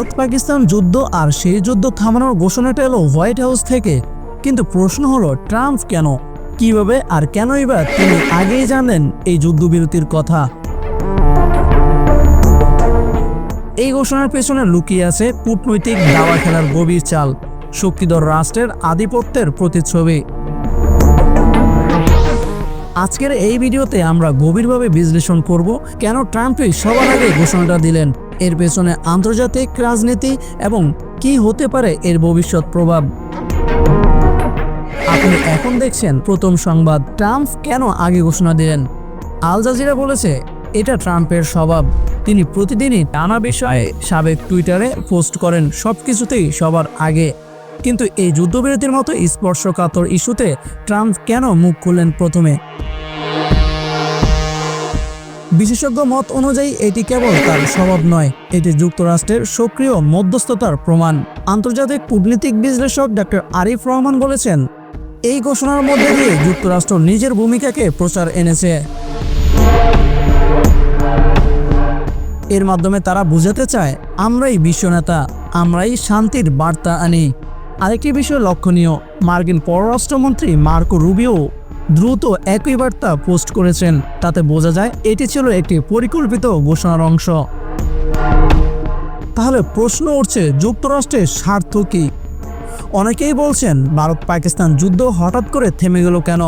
ভারত পাকিস্তান যুদ্ধ আর সেই যুদ্ধ থামানোর ঘোষণাটা এলো হোয়াইট হাউস থেকে। কিন্তু প্রশ্ন হলো, ট্রাম্প কেন? কীভাবে আর কেনই বা তিনি আগেই জানেন এই যুদ্ধবিরতির কথা? এই ঘোষণার পেছনে লুকিয়ে আছে কূটনৈতিক দাবা খেলার গভীর চাল, শক্তিধর রাষ্ট্রের আধিপত্যের প্রতিচ্ছবি। আজকের এই ভিডিওতে আমরা গভীরভাবে বিশ্লেষণ করব কেন ট্রাম্পই সবার আগে ঘোষণাটা দিলেন। এর পেছনে আন্তর্জাতিক রাজনীতি এবং কি হতে পারে এর ভবিষ্যৎ প্রভাব। আপনি এখন দেখছেন প্রথম সংবাদ। ট্রাম্প কেন আগে ঘোষণা দিলেন? আল জাজিরা বলেছে, এটা ট্রাম্পের স্বভাব। তিনি প্রতিদিনই নানা বিষয়ে সাবেক টুইটারে পোস্ট করেন সব কিছুতেই সবার আগে। কিন্তু এই যুদ্ধবিরতির মতো স্পর্শকাতর ইস্যুতে ট্রাম্প কেন মুখ খুললেন প্রথমে? বিশেষজ্ঞ মত অনুযায়ী এটি কেবল তার স্বভাব নয়, এটি যুক্তরাষ্ট্রের সক্রিয় মধ্যস্থতার প্রমাণ। আন্তর্জাতিক কূটনীতিক বিশ্লেষক ডক্টর আরিফ রহমান বলেছেন, এই ঘোষণার মধ্যে দিয়ে যুক্তরাষ্ট্র নিজের ভূমিকাকে প্রচার এনেছে। এর মাধ্যমে তারা বুঝাতে চায়, আমরাই বিশ্বনেতা আমরাই শান্তির বার্তা আনি। আরেকটি বিষয় লক্ষণীয়, মার্কিন পররাষ্ট্রমন্ত্রী মার্কো রুবিও দ্রুত একই বার্তা পোস্ট করেছেন। তাতে বোঝা যায় এটি ছিল একটি পরিকল্পিত ঘোষণার অংশ। তাহলে প্রশ্ন উঠছে, যুক্তরাষ্ট্রের স্বার্থ কী? অনেকেই বলছেন ভারত পাকিস্তান যুদ্ধ হঠাৎ করে থেমে গেল কেন?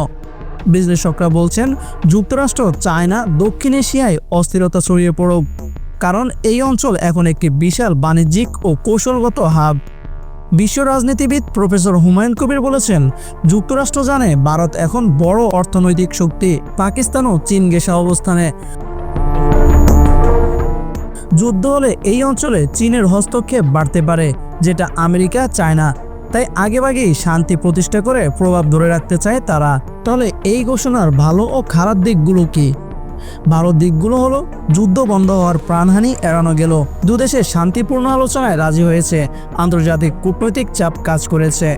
বিশ্লেষকরা বলছেন, যুক্তরাষ্ট্র চায় না দক্ষিণ এশিয়ায় অস্থিরতা ছড়িয়ে পড়ুক। কারণ এই অঞ্চল এখন একটি বিশাল বাণিজ্যিক ও কৌশলগত হাব। বিশ্ব রাজনীতিবিদ প্রফেসর হুমায়ুন কবির বলেছেন, যুক্তরাষ্ট্র জানে ভারত এখন বড় অর্থনৈতিক শক্তি পাকিস্তানও চীন গেসা অবস্থানে। যুদ্ধ হলে এই অঞ্চলে চীনের হস্তক্ষেপ বাড়তে পারে, যেটা আমেরিকা চায় না তাই আগেভাগেই শান্তি প্রতিষ্ঠা করে প্রভাব ধরে রাখতে চায় তারা। তাহলে এই ঘোষণার ভালো ও খারাপ দিকগুলো কি? ভালো দিকগুলো হলো, যুদ্ধ বন্ধ হওয়ার প্রাণহানি এড়ানো গেল। দুদেশে শান্তিপূর্ণ আলোচনায় রাজি হয়েছে, আন্তর্জাতিক কূটনৈতিক চাপ কাজ করেছে।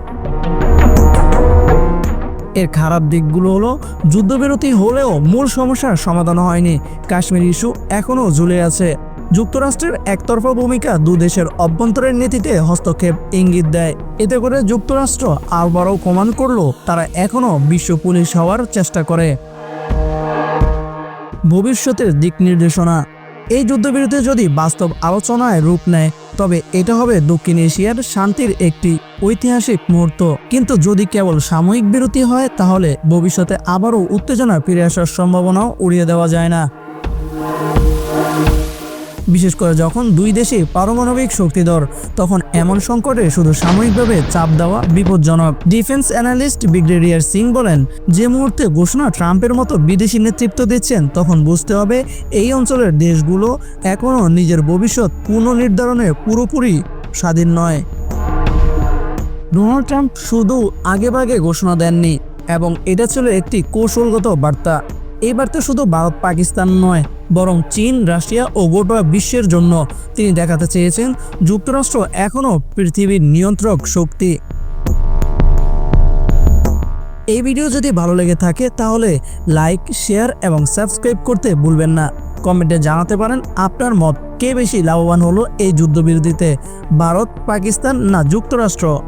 এর খারাপ দিকগুলো হলো, যুদ্ধবিরতি হলেও মূল সমস্যার সমাধান হয়নি। কাশ্মীর ইস্যু এখনও ঝুলে আছে। যুক্তরাষ্ট্রের একতরফা ভূমিকা দু দেশের অভ্যন্তরের নীতিতে হস্তক্ষেপ ইঙ্গিত দেয়। এতে করে যুক্তরাষ্ট্র আরবারও প্রমাণ করল, তারা এখনও বিশ্ব পুলিশ হওয়ার চেষ্টা করে। ভবিষ্যতের দিক নির্দেশনা। এই যুদ্ধবিরতি যদি বাস্তব আলোচনায় রূপ নেয়, তবে এটা হবে দক্ষিণ এশিয়ার শান্তির একটি ঐতিহাসিক মুহূর্ত। কিন্তু যদি কেবল সাময়িক বিরতি হয়, তাহলে ভবিষ্যতে আবারও উত্তেজনা ফিরে আসার সম্ভাবনাও উড়িয়ে দেওয়া যায় না। বিশেষ করে যখন দুই দেশে পারমাণবিক শক্তিধর, তখন এমন সংকটে শুধু সাময়িকভাবে চাপ দেওয়া বিপজ্জনক। ডিফেন্স অ্যানালিস্ট ব্রিগেডিয়ার সিং বলেন, যে মুহূর্তে ঘোষণা ট্রাম্পের মতো বিদেশি নেতৃত্ব দিচ্ছেন, তখন বুঝতে হবে এই অঞ্চলের দেশগুলো এখনও নিজের ভবিষ্যৎ পুনর্নির্ধারণে পুরোপুরি স্বাধীন নয়। ডোনাল্ড ট্রাম্প শুধু আগেভাগে ঘোষণা দেননি, এবং এটা ছিল একটি কৌশলগত বার্তা। এই বার্তা শুধু ভারত পাকিস্তান নয়। বরং চীন, রাশিয়া ও গোটা বিশ্বের জন্য তিনি দেখাতে চেয়েছেন যুক্তরাষ্ট্র এখনও পৃথিবীর নিয়ন্ত্রক শক্তি। এই ভিডিও যদি ভালো লেগে থাকে তাহলে লাইক, শেয়ার এবং সাবস্ক্রাইব করতে ভুলবেন না। কমেন্টে জানাতে পারেন আপনার মত। কে বেশি লাভবান হলো এই যুদ্ধবিরতিতে, ভারত, পাকিস্তান না যুক্তরাষ্ট্র?